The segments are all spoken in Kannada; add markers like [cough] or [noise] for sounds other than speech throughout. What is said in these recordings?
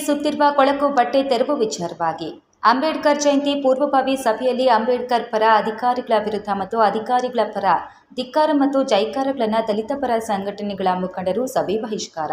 ಸುತ್ತಿರುವ ಕೊಳಕು ಬಟ್ಟೆ ತೆರವು ವಿಚಾರವಾಗಿ. ಅಂಬೇಡ್ಕರ್ ಜಯಂತಿ ಪೂರ್ವಭಾವಿ ಸಭೆಯಲ್ಲಿ ಅಂಬೇಡ್ಕರ್ ಪರ ಅಧಿಕಾರಿಗಳ ವಿರುದ್ಧ ಮತ್ತು ಅಧಿಕಾರಿಗಳ ಪರ ಧಿಕ್ಕಾರ ಮತ್ತು ಜೈಕಾರಗಳನ್ನು ದಲಿತ ಪರ ಸಂಘಟನೆಗಳ ಮುಖಂಡರು ಸಭೆ ಬಹಿಷ್ಕಾರ.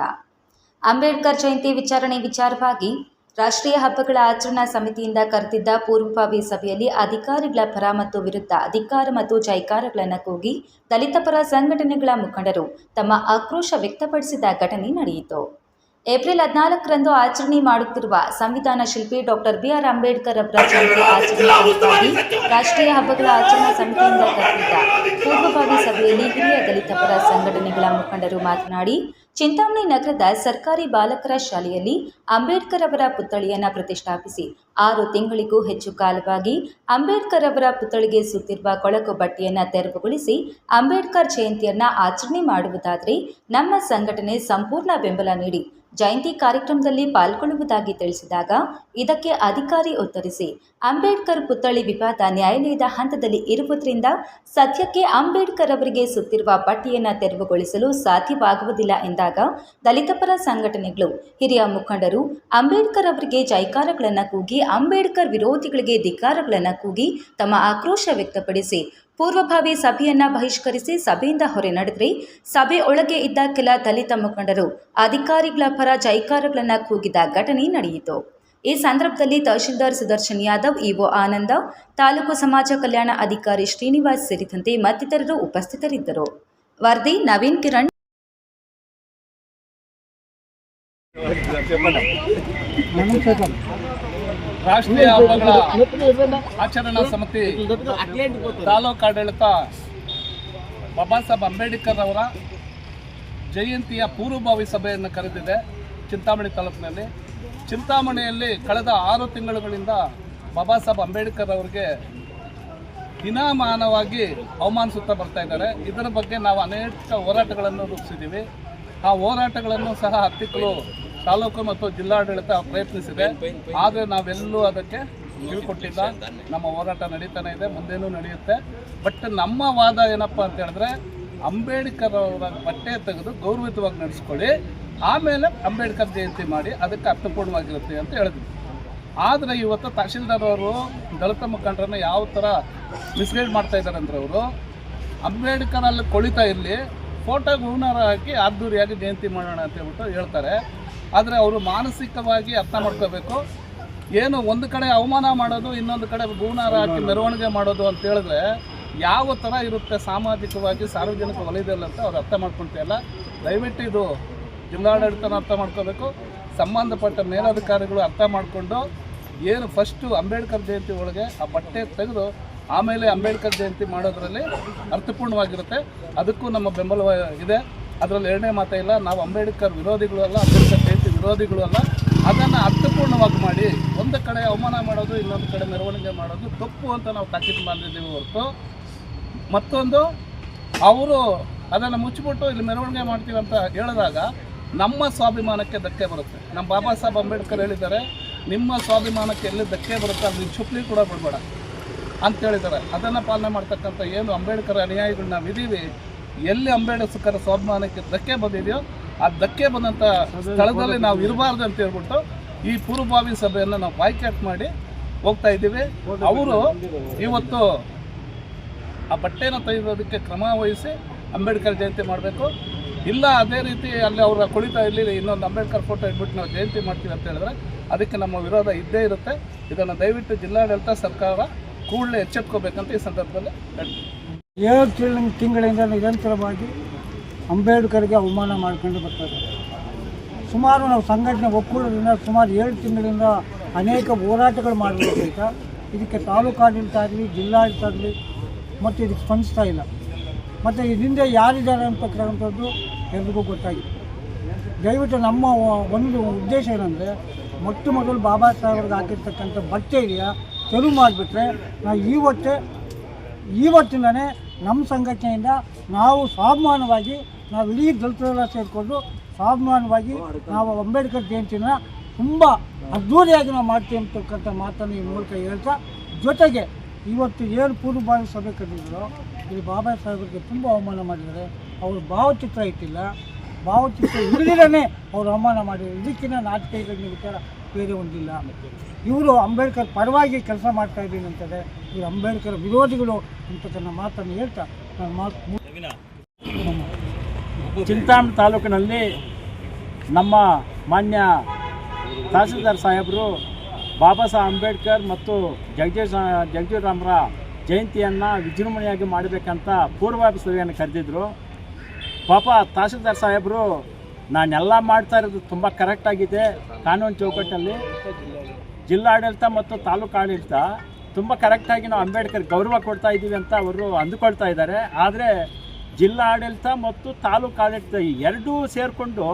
ಅಂಬೇಡ್ಕರ್ ಜಯಂತಿ ವಿಚಾರಣೆ ವಿಚಾರವಾಗಿ ರಾಷ್ಟ್ರೀಯ ಹಬ್ಬಗಳ ಆಚರಣಾ ಸಮಿತಿಯಿಂದ ಕರೆದಿದ್ದ ಪೂರ್ವಭಾವಿ ಸಭೆಯಲ್ಲಿ ಅಧಿಕಾರಿಗಳ ಪರ ಮತ್ತು ವಿರುದ್ಧ ಅಧಿಕಾರ ಮತ್ತು ಜೈಕಾರಗಳನ್ನು ಕೂಗಿ ದಲಿತ ಪರ ಸಂಘಟನೆಗಳ ಮುಖಂಡರು ತಮ್ಮ ಆಕ್ರೋಶ ವ್ಯಕ್ತಪಡಿಸಿದ ಘಟನೆ ನಡೆಯಿತು. ಏಪ್ರಿಲ್ ಹದಿನಾಲ್ಕರಂದು ಆಚರಣೆ ಮಾಡುತ್ತಿರುವ ಸಂವಿಧಾನ ಶಿಲ್ಪಿ ಡಾಕ್ಟರ್ ಬಿಆರ್ ಅಂಬೇಡ್ಕರ್ ಅವರ ಜಯಂತಿ ಆಚರಣೆ ರಾಷ್ಟ್ರೀಯ ಹಬ್ಬಗಳ ಆಚರಣಾ ಸಮಿತಿಯಿಂದ ಕರೆದಿದ್ದ ಪೂರ್ವಭಾವಿ ಸಭೆಯಲ್ಲಿ ಹಿರಿಯ ದಲಿತ ಪರ ಸಂಘಟನೆಗಳ ಮುಖಂಡರು ಮಾತನಾಡಿ ಚಿಂತಾಮಣಿ ನಗರದ ಸರ್ಕಾರಿ ಬಾಲಕರ ಶಾಲೆಯಲ್ಲಿ ಅಂಬೇಡ್ಕರ್ ಅವರ ಪುತ್ಥಳಿಯನ್ನು ಪ್ರತಿಷ್ಠಾಪಿಸಿ ಆರು ತಿಂಗಳಿಗೂ ಹೆಚ್ಚು ಕಾಲವಾಗಿ ಅಂಬೇಡ್ಕರ್ ಅವರ ಪುತ್ಥಳಿಗೆ ಸುತ್ತಿರುವ ಕೊಳಕು ಬಟ್ಟೆಯನ್ನು ತೆರವುಗೊಳಿಸಿ ಅಂಬೇಡ್ಕರ್ ಜಯಂತಿಯನ್ನು ಆಚರಣೆ ಮಾಡುವುದಾದರೆ ನಮ್ಮ ಸಂಘಟನೆ ಸಂಪೂರ್ಣ ಬೆಂಬಲ ನೀಡಿ ಜಯಂತಿ ಕಾರ್ಯಕ್ರಮದಲ್ಲಿ ಪಾಲ್ಗೊಳ್ಳುವುದಾಗಿ ತಿಳಿಸಿದಾಗ, ಇದಕ್ಕೆ ಅಧಿಕಾರಿ ಉತ್ತರಿಸಿ, ಅಂಬೇಡ್ಕರ್ ಪುತ್ಥಳಿ ವಿವಾದ ನ್ಯಾಯಾಲಯದ ಹಂತದಲ್ಲಿ ಇರುವುದರಿಂದ ಸದ್ಯಕ್ಕೆ ಅಂಬೇಡ್ಕರ್ ಅವರಿಗೆ ಸುತ್ತಿರುವ ಪಟ್ಟಿಯನ್ನು ತೆರವುಗೊಳಿಸಲು ಸಾಧ್ಯವಾಗುವುದಿಲ್ಲ ಎಂದಾಗ ದಲಿತ ಪರ ಸಂಘಟನೆಗಳು, ಹಿರಿಯ ಮುಖಂಡರು, ಅಂಬೇಡ್ಕರ್ ಅವರಿಗೆ ಜೈಕಾರಗಳನ್ನು ಕೂಗಿ, ಅಂಬೇಡ್ಕರ್ ವಿರೋಧಿಗಳಿಗೆ ಧಿಕ್ಕಾರಗಳನ್ನು ಕೂಗಿ ತಮ್ಮ ಆಕ್ರೋಶ ವ್ಯಕ್ತಪಡಿಸಿ ಪೂರ್ವಭಾವಿ ಸಭೆಯನ್ನ ಬಹಿಷ್ಕರಿಸಿ ಸಭೆಯಿಂದ ಹೊರ ನಡೆದರೆ. ಸಭೆ ಒಳಗೆ ಇದ್ದ ಕೆಲ ದಲಿತ ಮುಖಂಡರು, ಅಧಿಕಾರಿಗಳ ಪರ ಜೈಕಾರಗಳನ್ನು ಕೂಗಿದ ಘಟನೆ ನಡೆಯಿತು. ಈ ಸಂದರ್ಭದಲ್ಲಿ ತಹಶೀಲ್ದಾರ್ ಸುದರ್ಶನ್ ಯಾದವ್, ಇಒ ಆನಂದ, ತಾಲೂಕು ಸಮಾಜ ಕಲ್ಯಾಣ ಅಧಿಕಾರಿ ಶ್ರೀನಿವಾಸ್ ಸೇರಿದಂತೆ ಮತ್ತಿತರರು ಉಪಸ್ಥಿತರಿದ್ದರು. ವರದಿ ನವೀನ್ ಕಿರಣ್. ರಾಷ್ಟ್ರೀಯ ಹಬ್ಬಗಳ ಆಚರಣಾ ಸಮಿತಿ ತಾಲೂಕಾಡಳಿತ ಬಾಬಾ ಸಾಹೇಬ್ ಅಂಬೇಡ್ಕರ್ ಅವರ ಜಯಂತಿಯ ಪೂರ್ವಭಾವಿ ಸಭೆಯನ್ನು ಕರೆದಿದೆ ಚಿಂತಾಮಣಿ ತಾಲೂಕಿನಲ್ಲಿ. ಚಿಂತಾಮಣಿಯಲ್ಲಿ ಕಳೆದ ಆರು ತಿಂಗಳುಗಳಿಂದ ಬಾಬಾ ಸಾಹೇಬ್ ಅಂಬೇಡ್ಕರ್ ಅವರಿಗೆ ದಿನಮಾನವಾಗಿ ಅವಮಾನಿಸುತ್ತಾ ಬರ್ತಾ ಇದ್ದಾರೆ. ಇದರ ಬಗ್ಗೆ ನಾವು ಅನೇಕ ಹೋರಾಟಗಳನ್ನು ರೂಪಿಸಿದ್ದೀವಿ. ಆ ಹೋರಾಟಗಳನ್ನು ಸಹ ಹತ್ತಿಕ್ಕಲು ತಾಲೂಕು ಮತ್ತು ಜಿಲ್ಲಾಡಳಿತ ಪ್ರಯತ್ನಿಸಿದೆ. ಆದರೆ ನಾವೆಲ್ಲೂ ಅದಕ್ಕೆ ಕಿವಿಕೊಟ್ಟಿಲ್ಲ ನಮ್ಮ ಹೋರಾಟ ನಡೀತಾನೆ ಇದೆ, ಮುಂದೇನೂ ನಡೆಯುತ್ತೆ. ಬಟ್ ನಮ್ಮ ವಾದ ಏನಪ್ಪ ಅಂತ ಹೇಳಿದ್ರೆ, ಅಂಬೇಡ್ಕರ್ ಅವರ ಬಟ್ಟೆ ತೆಗೆದು ಗೌರವಿತವಾಗಿ ನಡೆಸ್ಕೊಳ್ಳಿ. ಆಮೇಲೆ ಅಂಬೇಡ್ಕರ್ ಜಯಂತಿ ಮಾಡಿ ಅದಕ್ಕೆ ಅರ್ಥಪೂರ್ಣವಾಗಿರುತ್ತೆ ಅಂತ ಹೇಳಿದ್ವಿ. ಆದರೆ ಇವತ್ತು ತಹಶೀಲ್ದಾರ್ ಅವರು, ದಲಿತ ಮುಖಂಡರನ್ನ ಯಾವ ಥರ ಮಿಸ್ಗೈಡ್ ಮಾಡ್ತಾ ಇದ್ದಾರೆ ಅಂದ್ರೆ ಅವರು, ಅಂಬೇಡ್ಕರ್ ಅಲ್ಲಿ ಕೊಳಿತಾ ಇರಲಿ ಫೋಟೋಗೆ ಹೂನಾರ ಹಾಕಿ ಅದ್ದೂರಿಯಾಗಿ ಜಯಂತಿ ಮಾಡೋಣ ಅಂತ ಹೇಳ್ಬಿಟ್ಟು ಹೇಳ್ತಾರೆ. ಆದರೆ ಅವರು ಮಾನಸಿಕವಾಗಿ ಅರ್ಥ ಮಾಡ್ಕೋಬೇಕು. ಏನು ಒಂದು ಕಡೆ ಅವಮಾನ ಮಾಡೋದು ಇನ್ನೊಂದು ಕಡೆ ಗೂನಾರ ಹಾಕಿ ಮೆರವಣಿಗೆ ಮಾಡೋದು ಅಂತ ಹೇಳಿದ್ರೆ ಯಾವ ಥರ ಇರುತ್ತೆ ಸಾಮಾಜಿಕವಾಗಿ ಸಾರ್ವಜನಿಕ ವಲಯದಲ್ಲಿ ಅಂತ ಅವ್ರು ಅರ್ಥ ಮಾಡ್ಕೊಳ್ತಿಲ್ಲ ದಯವಿಟ್ಟು ಇದು ಜಿಲ್ಲಾಡಳಿತನ ಅರ್ಥ ಮಾಡ್ಕೋಬೇಕು. ಸಂಬಂಧಪಟ್ಟ ಮೇಲಧಿಕಾರಿಗಳು ಅರ್ಥ ಮಾಡಿಕೊಂಡು ಏನು ಫಸ್ಟು ಅಂಬೇಡ್ಕರ್ ಜಯಂತಿ ಒಳಗೆ ಆ ಬಟ್ಟೆ ತೆಗೆದು ಆಮೇಲೆ ಅಂಬೇಡ್ಕರ್ ಜಯಂತಿ ಮಾಡೋದ್ರಲ್ಲಿ ಅರ್ಥಪೂರ್ಣವಾಗಿರುತ್ತೆ. ಅದಕ್ಕೂ ನಮ್ಮ ಬೆಂಬಲ ಇದೆ. ಅದರಲ್ಲಿ ಎರಡನೇ ಮಾತೇ ಇಲ್ಲ. ನಾವು ಅಂಬೇಡ್ಕರ್ ವಿರೋಧಿಗಳು ಅಲ್ಲ ಅಂಬೇಡ್ಕರ್ ಜಯಂತಿ ವಿರೋಧಿಗಳು ಅಲ್ಲ, ಅದನ್ನು ಅರ್ಥಪೂರ್ಣವಾಗಿ ಮಾಡಿ ಒಂದು ಕಡೆ ಅವಮಾನ ಮಾಡೋದು, ಇನ್ನೊಂದು ಕಡೆ ಮೆರವಣಿಗೆ ಮಾಡೋದು ತಪ್ಪು ಅಂತ ನಾವು ತಾಕೀತು ಮಾಡಿದ್ದೀವಿ ಹೊರತು ಮತ್ತೊಂದು, ಅವರು ಅದನ್ನು ಮುಚ್ಚಿಬಿಟ್ಟು ಇಲ್ಲಿ ಮೆರವಣಿಗೆ ಮಾಡ್ತೀವಿ ಅಂತ ಹೇಳಿದಾಗ ನಮ್ಮ ಸ್ವಾಭಿಮಾನಕ್ಕೆ ಧಕ್ಕೆ ಬರುತ್ತೆ. ನಮ್ಮ ಬಾಬಾ ಸಾಹೇಬ್ ಅಂಬೇಡ್ಕರ್ ಹೇಳಿದ್ದಾರೆ, ನಿಮ್ಮ ಸ್ವಾಭಿಮಾನಕ್ಕೆ ಎಲ್ಲಿ ಧಕ್ಕೆ ಬರುತ್ತೆ ಅಲ್ಲಿ ಚುಪ್ಲಿ ಕೂಡ ಬಿಡಬೇಡ ಅಂತ ಹೇಳಿದ್ದಾರೆ. ಅದನ್ನು ಪಾಲನೆ ಮಾಡ್ತಕ್ಕಂಥ ಏನು ಅಂಬೇಡ್ಕರ್ ಅನುಯಾಯಿಗಳು ನಾವು ಇದ್ದೀವಿ ಎಲ್ಲಿ ಅಂಬೇಡ್ಕರ್ ಸ್ವಾಭಿಮಾನಕ್ಕೆ ಧಕ್ಕೆ ಬಂದಿದೆಯೋ ಆ ಧಕ್ಕೆ ಬಂದಂಥ ಸ್ಥಳದಲ್ಲಿ ನಾವು ಇರಬಾರ್ದು ಅಂತ ಹೇಳ್ಬಿಟ್ಟು ಈ ಪೂರ್ವಭಾವಿ ಸಭೆಯನ್ನು ನಾವು ಬಾಯ್ಕ್ಯಾಟ್ ಮಾಡಿ ಹೋಗ್ತಾ ಇದ್ದೀವಿ. ಅವರು ಇವತ್ತು ಆ ಬಟ್ಟೆನ ತೆಗೆಯೋದಕ್ಕೆ ಕ್ರಮ ವಹಿಸಿ ಅಂಬೇಡ್ಕರ್ ಜಯಂತಿ ಮಾಡಬೇಕು. ಇಲ್ಲ, ಅದೇ ರೀತಿ ಅಲ್ಲಿ ಅವರ ಕುಳಿತ ಇಲ್ಲಿ ಇನ್ನೊಂದು ಅಂಬೇಡ್ಕರ್ ಫೋಟೋ ಇಟ್ಬಿಟ್ಟು ನಾವು ಜಯಂತಿ ಮಾಡ್ತೀವಿ ಅಂತ ಹೇಳಿದ್ರೆ ಅದಕ್ಕೆ ನಮ್ಮ ವಿರೋಧ ಇದ್ದೇ ಇರುತ್ತೆ. ಇದನ್ನು ದಯವಿಟ್ಟು ಜಿಲ್ಲಾಡಳಿತ ಸರ್ಕಾರ ಕೂಡಲೇ ಎಚ್ಚೆತ್ಕೋಬೇಕಂತ ಈ ಸಂದರ್ಭದಲ್ಲಿ ಹೇಳ್ತೀವಿ ಏಳು ತಿಂಗಳ ತಿಂಗಳಿಂದ ನಿರಂತರವಾಗಿ ಅಂಬೇಡ್ಕರ್ಗೆ ಅವಮಾನ ಮಾಡ್ಕೊಂಡು ಬರ್ತಾರೆ ಸುಮಾರು ನಾವು ಸಂಘಟನೆ ಒಕ್ಕೂಟದಿಂದ ಸುಮಾರು ಏಳು ತಿಂಗಳಿಂದ ಅನೇಕ ಹೋರಾಟಗಳು ಮಾಡಬೇಕು ಸಹಿತ ಇದಕ್ಕೆ ತಾಲೂಕಾಡಳಿತ ಆಗಲಿ, ಜಿಲ್ಲಾಡಳಿತ ಆಗಲಿ ಮತ್ತು ಇದಕ್ಕೆ ಸ್ಪಂದಿಸ್ತಾ ಇಲ್ಲ. ಮತ್ತು ಇದರಿಂದ ಯಾರಿದ್ದಾರೆ ಅಂತಕ್ಕಂಥದ್ದು ಎಲ್ರಿಗೂ ಗೊತ್ತಾಗಿದೆ. ದಯವಿಟ್ಟು ನಮ್ಮ ಒಂದು ಉದ್ದೇಶ ಏನಂದರೆ, ಮೊಟ್ಟ ಮೊದಲು ಬಾಬಾ ಸಾಹೇಬ್ರಿಗೆ ಹಾಕಿರ್ತಕ್ಕಂಥ ಬಟ್ಟೆ ಇದೆಯಾ ತೆರವು ಮಾಡಿಬಿಟ್ರೆ ನಾವು ಈ ಇವತ್ತಿಂದನೇ ನಮ್ಮ ಸಂಘಟನೆಯಿಂದ ನಾವು ಸ್ವಾಭಿಮಾನವಾಗಿ ನಾವು ಇಡೀ ದಲಿತರೆಲ್ಲ ಸೇರಿಕೊಂಡು ಸ್ವಾಭಿಮಾನವಾಗಿ ನಾವು ಅಂಬೇಡ್ಕರ್ ಜಯಂತಿನ ತುಂಬ ಅದ್ಧೂರಿಯಾಗಿ ನಾವು ಮಾಡ್ತೀವಿ ಅಂತಕ್ಕಂಥ ಮಾತನ್ನು ಈ ಮೂಲಕ ಹೇಳ್ತಾ, ಜೊತೆಗೆ ಇವತ್ತು ಏನು ಪೂರ್ವಭಾವಿ ಸಭೆ ಕರೆದಿದ್ರು ಇಲ್ಲಿ ಬಾಬಾ ಸಾಹೇಬರಿಗೆ ತುಂಬ ಅವಮಾನ ಮಾಡಿದ್ದಾರೆ. ಅವರು ಭಾವಚಿತ್ರ ಇಟ್ಟಿಲ್ಲ. ಭಾವಚಿತ್ರ ಇಲ್ಲದೇ ಅವರು ಅವಮಾನ ಮಾಡಿದ್ದಾರೆ. ಇದಕ್ಕಿಂತ ನಾಟಕಗಳ ವಿಚಾರ ಬೇರೆ ಒಂದಿಲ್ಲ. ಇವರು ಅಂಬೇಡ್ಕರ್ ಪರವಾಗಿ ಕೆಲಸ ಮಾಡ್ತಾ ಇದ್ದೀನಿ ಅಂತಾರೆ ಇವರು ಅಂಬೇಡ್ಕರ್ ವಿರೋಧಿಗಳು ಅಂತಕ್ಕಂಥ ಮಾತನ್ನು ಹೇಳ್ತಾ ನಾನು ಮಾತು ಚಿಂತಾಮಣಿ ತಾಲೂಕಿನಲ್ಲಿ ನಮ್ಮ ಮಾನ್ಯ ತಹಸೀಲ್ದಾರ್ ಸಾಹೇಬರು ಬಾಬಾ ಸಾಹೇಬ್ ಅಂಬೇಡ್ಕರ್ ಮತ್ತು ಜಗದೀಶ್ ಜಗಜೀವರಾಮರ ಜಯಂತಿಯನ್ನು ವಿಜೃಂಭಣೆಯಾಗಿ ಮಾಡಬೇಕಂತ ಪೂರ್ವಾಭಿ ಸಭೆಯನ್ನು ಕರೆದಿದ್ರು. ಪಾಪ ತಹಸೀಲ್ದಾರ್ ಸಾಹೇಬರು ನಾನೆಲ್ಲ ಮಾಡ್ತಾ ಇರೋದು ತುಂಬ ಕರೆಕ್ಟಾಗಿದೆ ಕಾನೂನು ಚೌಕಟ್ಟಲ್ಲಿ ಜಿಲ್ಲಾಡಳಿತ ಮತ್ತು ತಾಲೂಕು ಆಡಳಿತ ತುಂಬ ಕರೆಕ್ಟಾಗಿ ನಾವು ಅಂಬೇಡ್ಕರ್ ಗೌರವ ಕೊಡ್ತಾ ಇದ್ದೀವಿ ಅಂತ ಅವರು ಅಂದುಕೊಳ್ತಾ ಇದ್ದಾರೆ. ಆದರೆ ಜಿಲ್ಲಾ ಆಡಳಿತ ಮತ್ತು ತಾಲೂಕು ಆಡಳಿತ ಎರಡೂ ಸೇರಿಕೊಂಡು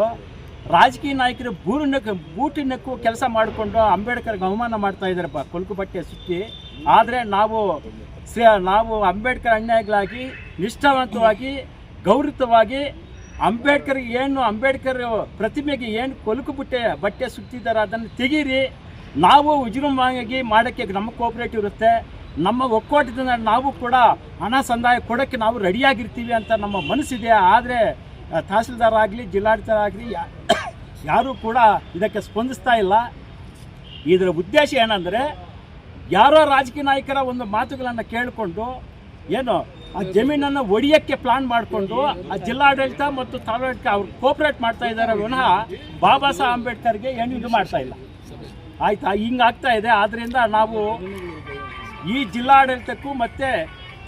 ರಾಜಕೀಯ ನಾಯಕರು ಬೂರಿನಕ್ಕೆ ಬೂಟಿನಕ್ಕೂ ಕೆಲಸ ಮಾಡಿಕೊಂಡು ಅಂಬೇಡ್ಕರ್ಗೆ ಅವಮಾನ ಮಾಡ್ತಾ ಇದ್ದಾರಪ್ಪ ಕೊಲ್ಕು ಬಟ್ಟೆ ಸುತ್ತಿ. ಆದರೆ ನಾವು ನಾವು ಅಂಬೇಡ್ಕರ್ ಅನ್ಯಾಯಗಳಾಗಿ, ನಿಷ್ಠಾವಂತವಾಗಿ ಗೌರವವಾಗಿ ಅಂಬೇಡ್ಕರ್ ಏನು, ಅಂಬೇಡ್ಕರ್ ಪ್ರತಿಮೆಗೆ ಏನು ಕೊಲುಕು ಬಟ್ಟೆ ಬಟ್ಟೆ ಸುತ್ತಿದ್ದಾರೆ ಅದನ್ನು ತೆಗೀರಿ. ನಾವು ವಿಜೃಂಭಣೆಯಾಗಿ ಮಾಡೋಕ್ಕೆ ನಮ್ಮ ಕೋಆಪರೇಟಿವ್ ಇರುತ್ತೆ. ನಮ್ಮ ಒಕ್ಕೂಟದಿಂದ ನಾವು ಕೂಡ ಹಣ ಸಂದಾಯ ಕೊಡೋಕ್ಕೆ ನಾವು ರೆಡಿಯಾಗಿರ್ತೀವಿ ಅಂತ ನಮ್ಮ ಮನಸ್ಸಿದೆ. ಆದರೆ ತಹಸೀಲ್ದಾರ್ ಆಗಲಿ ಜಿಲ್ಲಾಡಳಿತ ಆಗಲಿ [coughs] ಯಾರೂ ಕೂಡ ಇದಕ್ಕೆ ಸ್ಪಂದಿಸ್ತಾ ಇಲ್ಲ. ಇದರ ಉದ್ದೇಶ ಏನಂದರೆ, ಯಾರೋ ರಾಜಕೀಯ ನಾಯಕರ ಒಂದು ಮಾತುಗಳನ್ನು ಕೇಳಿಕೊಂಡು, ಏನು, ಆ ಜಮೀನನ್ನು ಒಡೆಯೋಕ್ಕೆ ಪ್ಲಾನ್ ಮಾಡಿಕೊಂಡು, ಆ ಜಿಲ್ಲಾಡಳಿತ ಮತ್ತು ತಾಲೂಕ ಅವ್ರು ಕೋಪರೇಟ್ ಮಾಡ್ತಾ ಇದ್ದಾರೆ. ವಿನಃ ಬಾಬಾ ಸಾಹೇಬ್ ಅಂಬೇಡ್ಕರ್ಗೆ ಏನು ಇದು ಮಾಡ್ತಾ ಇಲ್ಲ. ಆಯ್ತಾ ಹಿಂಗಾಗ್ತಾ ಇದೆ. ಆದ್ದರಿಂದ ನಾವು ಈ ಜಿಲ್ಲಾಡಳಿತಕ್ಕೂ ಮತ್ತು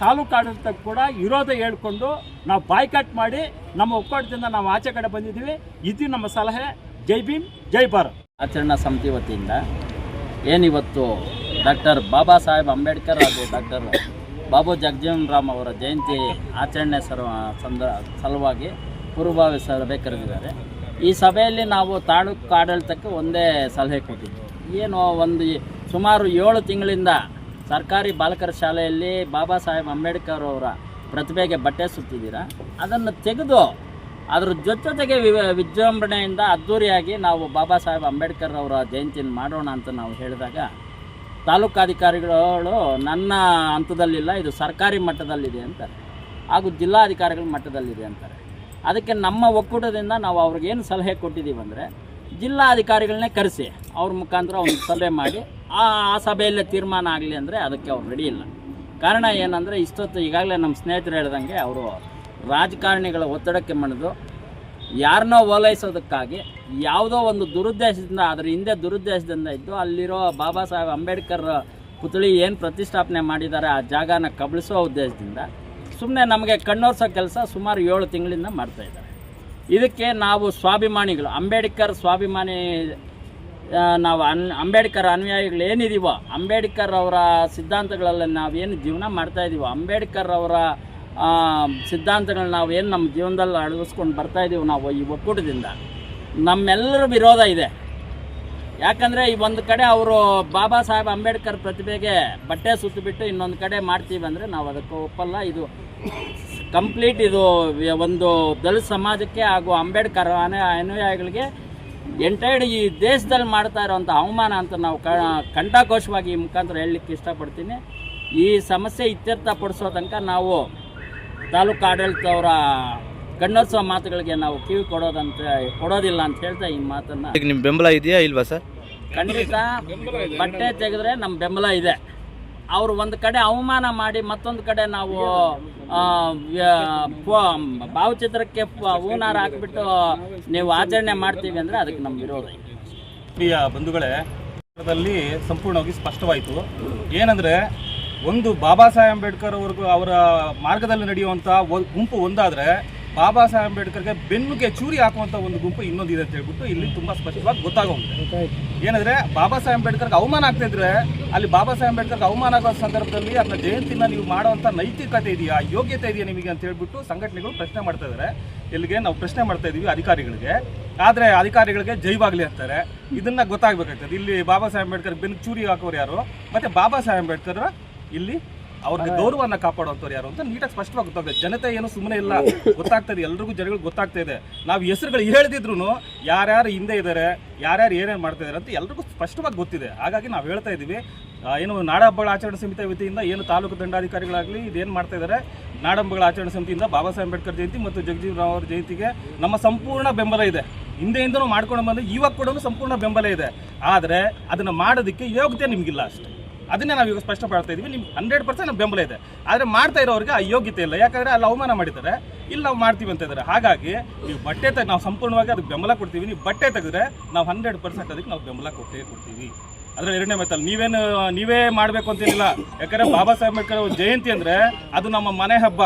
ತಾಲೂಕು ಆಡಳಿತಕ್ಕೂ ಕೂಡ ವಿರೋಧ ಹೇಳ್ಕೊಂಡು ನಾವು ಬಾಯ್ಕಟ್ ಮಾಡಿ ನಮ್ಮ ಒಕ್ಕೂಟದಿಂದ ನಾವು ಆಚೆ ಕಡೆ ಬಂದಿದ್ದೀವಿ. ಇದು ನಮ್ಮ ಸಲಹೆ. ಜೈ ಭೀಮ್, ಜೈ ಭಾರತ್. ಆಚರಣಾ ಸಮಿತಿ ವತಿಯಿಂದ ಏನಿವತ್ತು ಡಾಕ್ಟರ್ ಬಾಬಾ ಸಾಹೇಬ್ ಅಂಬೇಡ್ಕರ್ ಹಾಗೂ ಡಾಕ್ಟರ್ ಬಾಬು ಜಗಜೀವನ್ ರಾಮ್ ಅವರ ಜಯಂತಿ ಆಚರಣೆ ಸರ್ವ ಸಂದ ಸಲುವಾಗಿ ಪೂರ್ವಭಾವಿ ಸಭೆ ಕರೆದಿದ್ದಾರೆ. ಈ ಸಭೆಯಲ್ಲಿ ನಾವು ತಾಲೂಕು ಆಡಳಿತಕ್ಕೆ ಒಂದೇ ಸಲಹೆ ಕೊಟ್ಟಿದ್ವಿ. ಏನು ಒಂದು ಸುಮಾರು ಏಳು ತಿಂಗಳಿಂದ ಸರ್ಕಾರಿ ಬಾಲಕರ ಶಾಲೆಯಲ್ಲಿ ಬಾಬಾ ಸಾಹೇಬ್ ಅಂಬೇಡ್ಕರ್ ಅವರ ಪ್ರತಿಭೆಗೆ ಬಟ್ಟೆ ಸುತ್ತಿದ್ದೀರಾ? ಅದನ್ನು ತೆಗೆದು ಅದ್ರ ಜೊತೆಗೆ ವಿ- ವಿಜೃಂಭಣೆಯಿಂದ ಅದ್ಧೂರಿಯಾಗಿ ನಾವು ಬಾಬಾ ಸಾಹೇಬ್ ಅಂಬೇಡ್ಕರ್ ಅವರ ಜಯಂತಿಯನ್ನು ಮಾಡೋಣ ಅಂತ ನಾವು ಹೇಳಿದಾಗ ತಾಲೂಕಾಧಿಕಾರಿಗಳು ನನ್ನ ಹಂತದಲ್ಲಿಲ್ಲ, ಇದು ಸರ್ಕಾರಿ ಮಟ್ಟದಲ್ಲಿದೆ ಅಂತಾರೆ. ಹಾಗೂ ಜಿಲ್ಲಾಧಿಕಾರಿಗಳ ಮಟ್ಟದಲ್ಲಿದೆ ಅಂತಾರೆ. ಅದಕ್ಕೆ ನಮ್ಮ ಒಕ್ಕೂಟದಿಂದ ನಾವು ಅವ್ರಿಗೇನು ಸಲಹೆ ಕೊಟ್ಟಿದ್ದೀವಿ ಅಂದರೆ ಜಿಲ್ಲಾಧಿಕಾರಿಗಳನ್ನೇ ಕರೆಸಿ ಅವ್ರ ಮುಖಾಂತರ ಒಂದು ಸಭೆ ಮಾಡಿ, ಆ ಸಭೆಯಲ್ಲೇ ತೀರ್ಮಾನ ಆಗಲಿ ಅಂದರೆ ಅದಕ್ಕೆ ಅವ್ರು ರೆಡಿ ಇಲ್ಲ. ಕಾರಣ ಏನಂದರೆ ಇಷ್ಟೊತ್ತು ಈಗಾಗಲೇ ನಮ್ಮ ಸ್ನೇಹಿತರು ಹೇಳ್ದಂಗೆ ಅವರು ರಾಜಕಾರಣಿಗಳ ಒತ್ತಡಕ್ಕೆ ಮಣಿದು ಯಾರನ್ನೋ ಓಲೈಸೋದಕ್ಕಾಗಿ ಯಾವುದೋ ಒಂದು ದುರುದ್ದೇಶದಿಂದ, ಅದರ ಹಿಂದೆ ದುರುದ್ದೇಶದಿಂದ ಇದ್ದು ಅಲ್ಲಿರೋ ಬಾಬಾ ಸಾಹೇಬ್ ಅಂಬೇಡ್ಕರ್ ಪುತ್ಳಿ ಏನು ಪ್ರತಿಷ್ಠಾಪನೆ ಮಾಡಿದ್ದಾರೆ, ಆ ಜಾಗನ ಕಬಳಿಸೋ ಉದ್ದೇಶದಿಂದ ಸುಮ್ಮನೆ ನಮಗೆ ಕಣ್ಣೋರ್ಸೋ ಕೆಲಸ ಸುಮಾರು ಏಳು ತಿಂಗಳಿಂದ ಮಾಡ್ತಾ ಇದ್ದಾರೆ. ಇದಕ್ಕೆ ನಾವು ಸ್ವಾಭಿಮಾನಿಗಳು, ಅಂಬೇಡ್ಕರ್ ಸ್ವಾಭಿಮಾನಿ ನಾವು ಅನ್, ಅಂಬೇಡ್ಕರ್ ಅನುಯಾಯಿಗಳು ಏನಿದೀವೋ, ಅಂಬೇಡ್ಕರ್ ಅವರ ಸಿದ್ಧಾಂತಗಳಲ್ಲಿ ನಾವೇನು ಜೀವನ ಮಾಡ್ತಾ ಇದ್ದೀವೋ ಅಂಬೇಡ್ಕರ್ ಅವರ ಸಿದ್ಧಾಂತಗಳನ್ನ ನಾವು ಏನು ನಮ್ಮ ಜೀವನದಲ್ಲಿ ಅಳವಡಿಸ್ಕೊಂಡು ಬರ್ತಾ ಇದ್ದೀವಿ ನಾವು ಈ ಒಕ್ಕೂಟದಿಂದ, ನಮ್ಮೆಲ್ಲರ ವಿರೋಧ ಇದೆ. ಯಾಕಂದರೆ ಈ ಒಂದು ಕಡೆ ಅವರು ಬಾಬಾ ಸಾಹೇಬ್ ಅಂಬೇಡ್ಕರ್ ಪ್ರತಿಭೆಗೆ ಬಟ್ಟೆ ಸುತ್ತಿಬಿಟ್ಟು ಇನ್ನೊಂದು ಕಡೆ ಮಾಡ್ತೀವಿ ಅಂದರೆ ನಾವು ಅದಕ್ಕೆ ಒಪ್ಪಲ್ಲ. ಇದು ಕಂಪ್ಲೀಟ್ ಇದು ಒಂದು ದಲಿತ ಸಮಾಜಕ್ಕೆ ಹಾಗೂ ಅಂಬೇಡ್ಕರ್ ಅನು ಅನುಯಾಯಿಗಳಿಗೆ ಎಂಟೈಡ್ ಈ ದೇಶದಲ್ಲಿ ಮಾಡ್ತಾ ಇರೋವಂಥ ಅವಮಾನ ಅಂತ ನಾವು ಕ ಕಂಠಾಘೋಷವಾಗಿ ಈ ಮುಖಾಂತರ ಹೇಳಲಿಕ್ಕೆ ಇಷ್ಟಪಡ್ತೀನಿ. ಈ ಸಮಸ್ಯೆ ಇತ್ಯರ್ಥಪಡಿಸೋ ತನಕ ನಾವು ತಾಲೂಕು ಆಡಳಿತವರ ಕಣ್ಣೋತ್ಸವ ಮಾತುಗಳಿಗೆ ನಾವು ಕಿವಿ ಕೊಡೋದಂತ ಕೊಡೋದಿಲ್ಲ ಅಂತ ಹೇಳ್ತಾ ಈ ಮಾತನ್ನು. ಈಗ ನಿಮ್ಮ ಬೆಂಬಲ ಇದೆಯಾ ಇಲ್ವಾ ಸರ್? ಖಂಡಿತ. ಬಟ್ಟೆ ತೆಗೆದ್ರೆ ನಮ್ಮ ಬೆಂಬಲ ಇದೆ. ಅವರು ಒಂದು ಕಡೆ ಅವಮಾನ ಮಾಡಿ ಮತ್ತೊಂದು ಕಡೆ ನಾವು ಭಾವಚಿತ್ರಕ್ಕೆ ಹೂನಾರ ಹಾಕ್ಬಿಟ್ಟು ನೀವು ಆಚರಣೆ ಮಾಡ್ತೀವಿ ಅಂದರೆ ಅದಕ್ಕೆ ನಮ್ಮ ವಿರೋಧ. ಪ್ರಿಯ ಬಂಧುಗಳೇ ಸಂಪೂರ್ಣವಾಗಿ ಸ್ಪಷ್ಟವಾಯಿತು. ಏನಂದ್ರೆ, ಒಂದು ಬಾಬಾ ಸಾಹೇಬ್ ಅಂಬೇಡ್ಕರ್ ಅವ್ರಿಗೂ ಅವರ ಮಾರ್ಗದಲ್ಲಿ ನಡೆಯುವಂಥ ಗುಂಪು ಒಂದಾದ್ರೆ ಬಾಬಾ ಸಾಹೇಬ್ ಅಂಬೇಡ್ಕರ್ಗೆ ಬೆನ್ನುಗೆ ಚೂರಿ ಹಾಕುವಂಥ ಒಂದು ಗುಂಪು ಇನ್ನೊಂದಿದೆ ಅಂತ ಹೇಳ್ಬಿಟ್ಟು ಇಲ್ಲಿ ತುಂಬಾ ಸ್ಪಷ್ಟವಾಗಿ ಗೊತ್ತಾಗೋಗಿದೆ ಏನಂದ್ರೆ ಬಾಬಾ ಸಾಹೇಬ್ ಅಂಬೇಡ್ಕರ್ಗೆ ಅವಮಾನ ಆಗ್ತಾ ಇದ್ರೆ ಅಲ್ಲಿ ಬಾಬಾ ಸಾಹೇಬ್ ಅಂಬೇಡ್ಕರ್ಗೆ ಅವಮಾನ ಆಗೋ ಸಂದರ್ಭದಲ್ಲಿ ಅದನ್ನ ಜಯಂತಿನ ನೀವು ಮಾಡುವಂಥ ನೈತಿಕತೆ ಇದೆಯಾ, ಯೋಗ್ಯತೆ ಇದೆಯಾ ನಿಮಗೆ ಅಂತ ಹೇಳ್ಬಿಟ್ಟು ಸಂಘಟನೆಗಳು ಪ್ರಶ್ನೆ ಮಾಡ್ತಾ ಇದ್ದಾರೆ ಇಲ್ಲಿಗೆ ನಾವು ಪ್ರಶ್ನೆ ಮಾಡ್ತಾ ಇದೀವಿ ಅಧಿಕಾರಿಗಳಿಗೆ. ಆದ್ರೆ ಅಧಿಕಾರಿಗಳಿಗೆ ಜೈವಾಗ್ಲಿ ಅಂತಾರೆ. ಇದನ್ನ ಗೊತ್ತಾಗ್ಬೇಕಾಗ್ತದೆ. ಇಲ್ಲಿ ಬಾಬಾ ಸಾಹೇಬ್ ಅಂಬೇಡ್ಕರ್ ಬೆನ್ನು ಚೂರಿ ಹಾಕೋರು ಯಾರು? ಮತ್ತೆ ಬಾಬಾ ಸಾಹೇಬ್ ಅಂಬೇಡ್ಕರ್ ಇಲ್ಲಿ ಅವ್ರಿಗೆ ಗೌರವನ ಕಾಪಾಡುವಂಥವ್ರು ಯಾರು ಅಂತ ನೀಟಾಗಿ ಸ್ಪಷ್ಟವಾಗಿ ಗೊತ್ತಾಗ್ತದೆ ಜನತೆ ಏನು ಸುಮ್ಮನೆ ಇಲ್ಲ. ಗೊತ್ತಾಗ್ತದೆ ಎಲ್ರಿಗೂ ಜನಗಳಿಗೆ ಗೊತ್ತಾಗ್ತಾ ಇದೆ. ನಾವು ಹೆಸರುಗಳು ಹೇಳ್ದಿದ್ರು ಯಾರ್ಯಾರು ಹಿಂದೆ ಇದ್ದಾರೆ ಯಾರ್ಯಾರು ಏನೇನು ಮಾಡ್ತಾ ಇದ್ದಾರೆ ಅಂತ ಎಲ್ರಿಗೂ ಸ್ಪಷ್ಟವಾಗಿ ಗೊತ್ತಿದೆ. ಹಾಗಾಗಿ ನಾವು ಹೇಳ್ತಾ ಇದ್ದೀವಿ ಏನು ನಾಡಹಬ್ಬಗಳ ಆಚರಣೆ ಸಮಿತಿ ವತಿಯಿಂದ ಏನು ತಾಲೂಕು ದಂಡಾಧಿಕಾರಿಗಳಾಗಲಿ ಇದೇನು ಮಾಡ್ತಾ ಇದ್ದಾರೆ ನಾಡಹಬ್ಬಗಳ ಆಚರಣೆ ಸಮಿತಿಯಿಂದ ಬಾಬಾ ಸಾಹೇಬ್ ಅಂಬೇಡ್ಕರ್ ಜಯಂತಿ ಮತ್ತು ಜಗಜೀವ್ ರಾವ್ ಅವರ ಜಯಂತಿಗೆ ನಮ್ಮ ಸಂಪೂರ್ಣ ಬೆಂಬಲ ಇದೆ. ಹಿಂದೆಯಿಂದನೂ ಮಾಡ್ಕೊಂಡು ಬಂದು ಇವಾಗ ಕೂಡ ಸಂಪೂರ್ಣ ಬೆಂಬಲ ಇದೆ. ಆದರೆ ಅದನ್ನು ಮಾಡೋದಕ್ಕೆ ಯೋಗ್ಯತೆ ನಿಮಗಿಲ್ಲ ಅಷ್ಟೇ. ಅದನ್ನೇ ನಾವು ಈಗ ಸ್ಪಷ್ಟಪಡ್ತಾ ಇದೀವಿ. ನಿಮ್ಗೆ ಹಂಡ್ರೆಡ್ ಪರ್ಸೆಂಟ್ ಬೆಂಬಲ ಇದೆ. ಆದರೆ ಮಾಡ್ತಾ ಇರೋರಿಗೆ ಅಯೋಗ್ಯತೆ ಯೋಗ್ಯತೆ ಇಲ್ಲ. ಯಾಕಂದರೆ ಅಲ್ಲಿ ಅವಮಾನ ಮಾಡಿದ್ದಾರೆ. ಇಲ್ಲಿ ನಾವು ಮಾಡ್ತೀವಿ ಅಂತ ಇದ್ದಾರೆ. ಹಾಗಾಗಿ ನೀವು ಬಟ್ಟೆ ತೆಗೆ, ನಾವು ಸಂಪೂರ್ಣವಾಗಿ ಅದಕ್ಕೆ ಬೆಂಬಲ ಕೊಡ್ತೀವಿ. ನೀವು ಬಟ್ಟೆ ತೆಗೆದ್ರೆ ನಾವು ಹಂಡ್ರೆಡ್ ಪರ್ಸೆಂಟ್ ಅದಕ್ಕೆ ನಾವು ಬೆಂಬಲ ಕೊಟ್ಟೇ ಕೊಡ್ತೀವಿ. ಅದ್ರಲ್ಲಿ ಎರಡನೇ ಮಾತಲ್ಲ ನೀವೇನು, ನೀವೇ ಮಾಡಬೇಕು ಅಂತೇನಿಲ್ಲ ಯಾಕಂದರೆ ಬಾಬಾ ಸಾಹೇಬ್ ಅಂಬೇಡ್ಕರ್ ಜಯಂತಿ ಅಂದರೆ ಅದು ನಮ್ಮ ಮನೆ ಹಬ್ಬ.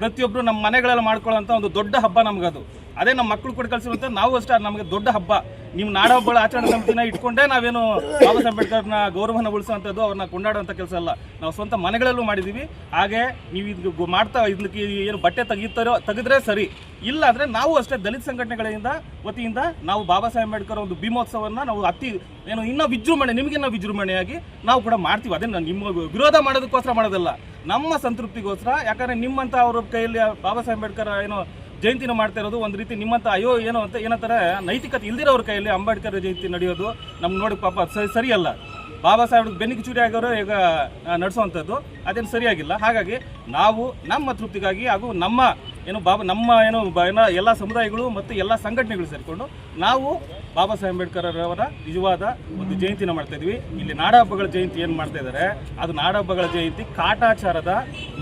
ಪ್ರತಿಯೊಬ್ಬರು ನಮ್ಮ ಮನೆಗಳಲ್ಲಿ ಮಾಡ್ಕೊಳ್ಳೋಂಥ ಒಂದು ದೊಡ್ಡ ಹಬ್ಬ ನಮಗದು. ಅದೇ ನಮ್ಮ ಮಕ್ಕಳು ಕೂಡ ಕಳಿಸಿರುವಂಥ ನಾವು ಅಷ್ಟೇ ನಮಗೆ ದೊಡ್ಡ ಹಬ್ಬ. ನೀವು ನಾಡಹಬ್ಬಗಳ ಆಚರಣೆ ಸಮಿತಿನ ಇಟ್ಕೊಂಡೇ ನಾವೇನು ಬಾಬಾ ಅಂಬೇಡ್ಕರ್ನ ಗೌರವನ ಉಳಿಸುವಂಥದ್ದು ಅವ್ರನ್ನ ಕೊಂಡಾಡುವಂಥ ಕೆಲಸ ಅಲ್ಲ. ನಾವು ಸ್ವಂತ ಮನೆಗಳಲ್ಲೂ ಮಾಡಿದ್ದೀವಿ ಹಾಗೆ ನೀವು ಇದು ಮಾಡ್ತಾ ಇದಕ್ಕೆ ಏನು ಬಟ್ಟೆ ತೆಗೀತಾರೋ, ತೆಗೆದ್ರೆ ಸರಿ. ಇಲ್ಲ ಅಂದರೆ ನಾವು ಅಷ್ಟೇ ದಲಿತ ಸಂಘಟನೆಗಳಿಂದ ವತಿಯಿಂದ ನಾವು ಬಾಬಾ ಸಾಹೇಬ್ ಅಂಬೇಡ್ಕರ್ ಒಂದು ಭೀಮೋತ್ಸವವನ್ನು ನಾವು ಅತಿ ಏನು ಇನ್ನೂ ವಿಜೃಂಭಣೆ ನಿಮಗಿನ್ನ ವಿಜೃಂಭಣೆಯಾಗಿ ನಾವು ಕೂಡ ಮಾಡ್ತೀವಿ. ಅದನ್ನು ನಿಮ್ಮ ವಿರೋಧ ಮಾಡೋದಕ್ಕೋಸ್ಕರ ಮಾಡೋದಲ್ಲ. ನಮ್ಮ ಸಂತೃಪ್ತಿಗೋಸ್ಕರ, ಯಾಕಂದರೆ ನಿಮ್ಮಂಥ ಅವ್ರ ಕೈಯಲ್ಲಿ ಬಾಬಾ ಸಾಹೇಬ್ ಅಂಬೇಡ್ಕರ್ ಏನೋ ಜಯಂತಿನ ಮಾಡ್ತಾ ಇರೋದು ಒಂದು ರೀತಿ ನಿಮ್ಮಂತ ಅಯ್ಯೋ ಏನೋ ಅಂತ ಏನಂತಾರೆ, ನೈತಿಕತೆ ಇಲ್ದಿರೋರ ಕೈಯಲ್ಲಿ ಅಂಬೇಡ್ಕರ್ ಜಯಂತಿ ನಡೆಯೋದು ನಮ್ಗೆ ನೋಡಿ ಪಾಪ ಸರಿ ಸರಿಯಲ್ಲ. ಬಾಬಾ ಸಾಹೇಬ್ ಬೆನ್ನಿಗೆ ಚೂರಿ ಆಗೋರು ಈಗ ನಡೆಸುವಂಥದ್ದು ಅದೇನು ಸರಿಯಾಗಿಲ್ಲ. ಹಾಗಾಗಿ ನಾವು ನಮ್ಮ ತೃಪ್ತಿಗಾಗಿ ಹಾಗೂ ನಮ್ಮ ಏನು ಬಾಬಾ ನಮ್ಮ ಏನು ಎಲ್ಲ ಸಮುದಾಯಗಳು ಮತ್ತು ಎಲ್ಲ ಸಂಘಟನೆಗಳು ಸೇರಿಕೊಂಡು ನಾವು ಬಾಬಾ ಸಾಹೇಬ್ ಅಂಬೇಡ್ಕರ್ ಅವರ ನಿಜವಾದ ಒಂದು ಜಯಂತಿನ ಮಾಡ್ತಾ ಇದ್ವಿ. ಇಲ್ಲಿ ನಾಡಹಬ್ಬಗಳ ಜಯಂತಿ ಏನು ಮಾಡ್ತಾ ಇದ್ದಾರೆ ಅದು ನಾಡಹಬ್ಬಗಳ ಜಯಂತಿ ಕಾಟಾಚಾರದ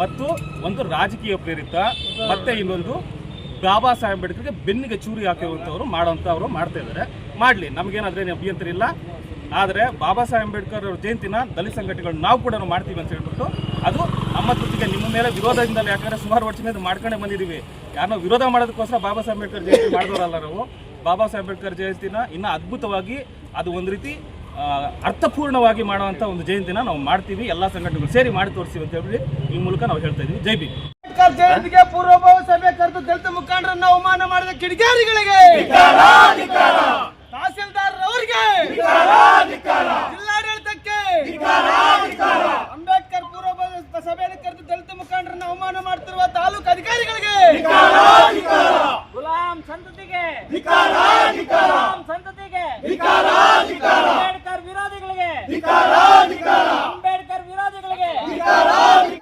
ಮತ್ತು ಒಂದು ರಾಜಕೀಯ ಪ್ರೇರಿತ, ಮತ್ತೆ ಇನ್ನೊಂದು ಬಾಬಾ ಸಾಹೇಬ್ ಅಂಬೇಡ್ಕರ್ಗೆ ಬೆನ್ನಿಗೆ ಚೂರಿ ಹಾಕಿರುವಂಥವ್ರು ಮಾಡೋಂಥವ್ರು ಮಾಡ್ತಾ ಇದ್ದಾರೆ. ಮಾಡಲಿ ನಮಗೇನಾದ್ರೇನು ಅಭ್ಯಂತರ ಇಲ್ಲ. ಆದರೆ ಬಾಬಾ ಸಾಹೇಬ್ ಅಂಬೇಡ್ಕರ್ ಅವ್ರ ಜಯಂತಿನ ದಲಿತ ಸಂಘಟನೆಗಳು ನಾವು ಕೂಡ ಮಾಡ್ತೀವಿ ಅಂತ ಹೇಳ್ಬಿಟ್ಟು ಅದು ನಮ್ಮ ಜೊತೆಗೆ ನಿಮ್ಮ ಮೇಲೆ ವಿರೋಧದಿಂದಲೇ, ಯಾಕಂದರೆ ಸುಮಾರು ವರ್ಷದಿಂದ ಮಾಡ್ಕೊಂಡೇ ಬಂದಿದ್ದೀವಿ. ಯಾರನ್ನೋ ವಿರೋಧ ಮಾಡೋದಕ್ಕೋಸ್ಕರ ಬಾಬಾ ಸಾಹೇಬ್ ಅಂಬೇಡ್ಕರ್ ಜಯಂತಿ ಮಾಡಿದವರಲ್ಲ ನಾವು. ಬಾಬಾ ಸಾಹೇಬ್ ಅಂಬೇಡ್ಕರ್ ಜಯಂತಿನ ಇನ್ನೂ ಅದ್ಭುತವಾಗಿ ಅದು ಒಂದು ರೀತಿ ಅರ್ಥಪೂರ್ಣವಾಗಿ ಮಾಡುವಂಥ ಒಂದು ಜಯಂತಿನ ನಾವು ಮಾಡ್ತೀವಿ. ಎಲ್ಲ ಸಂಘಟನೆಗಳು ಸೇರಿ ಮಾಡಿ ತೋರಿಸ್ತೀವಿ ಅಂತ ಹೇಳಿ ಈ ಮೂಲಕ ನಾವು ಹೇಳ್ತಾ ಇದ್ದೀವಿ. ಜೈ ಬಿ ಜಯಂತಿಗೆ ಪೂರ್ವಭಾವಿ ಸಭೆ ಕರೆದು ದಲಿತ ಮುಖಂಡರನ್ನ ಅವಮಾನ ಮಾಡಿದ ಕಿಡಿಗಾರಿಗಳಿಗೆ ತಹಸೀಲ್ದಾರ್ ಅವರಿಗೆ ಜಿಲ್ಲಾಡಳಿತಕ್ಕೆ ಅಂಬೇಡ್ಕರ್ ಪೂರ್ವಭಾವಿ ಸಭೆಯಲ್ಲಿ ಕರೆದು ದಲಿತ ಮುಖಂಡರನ್ನ ಅವಮಾನ ಮಾಡ್ತಿರುವ ತಾಲೂಕು ಅಧಿಕಾರಿಗಳಿಗೆ